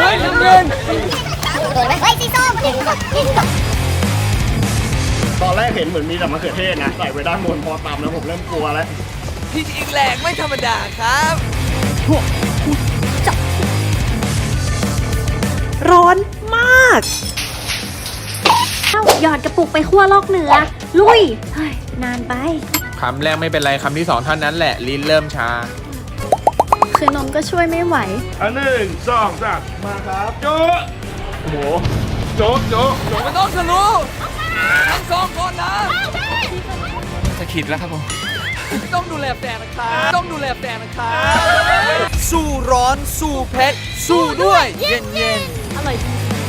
ฮ้ยน้ำเงินโดนไหมเฮ้ยสีส้มเดี๋ยวก่อนเดี๋ยวก่อนตอนแรกเห็นเหมือนมีแต่มะเขือเทศนะใส่ไว้ด้านบนพอตำแล้วผมเริ่มกลัวแล้วพี่จริงแหลกไม่ธรรมดาครับร้อนมากเอ้าหยอดกระปุกไปขั้วโลกเหนือ ลุย เฮ้ย นานไป คำแรกไม่เป็นไรคำที่สองเท่านั้นแหละลิ้นเริ่มชา คือนมก็ช่วยไม่ไหว อันหนึ่งสองสามมาครับโจ๊ะโอ้โหโจ๊ะโจ๊ะโจ๊ะมันต้องทะลุทั้งสองคนนะจะขิดแล้วครับผมต้องดูแลแฟนนะครับต้องดูแลแฟนนะครับสู้ร้อน สู้เผ็ดสู้ด้วย เย็นเย็นอร่อยจริงเย้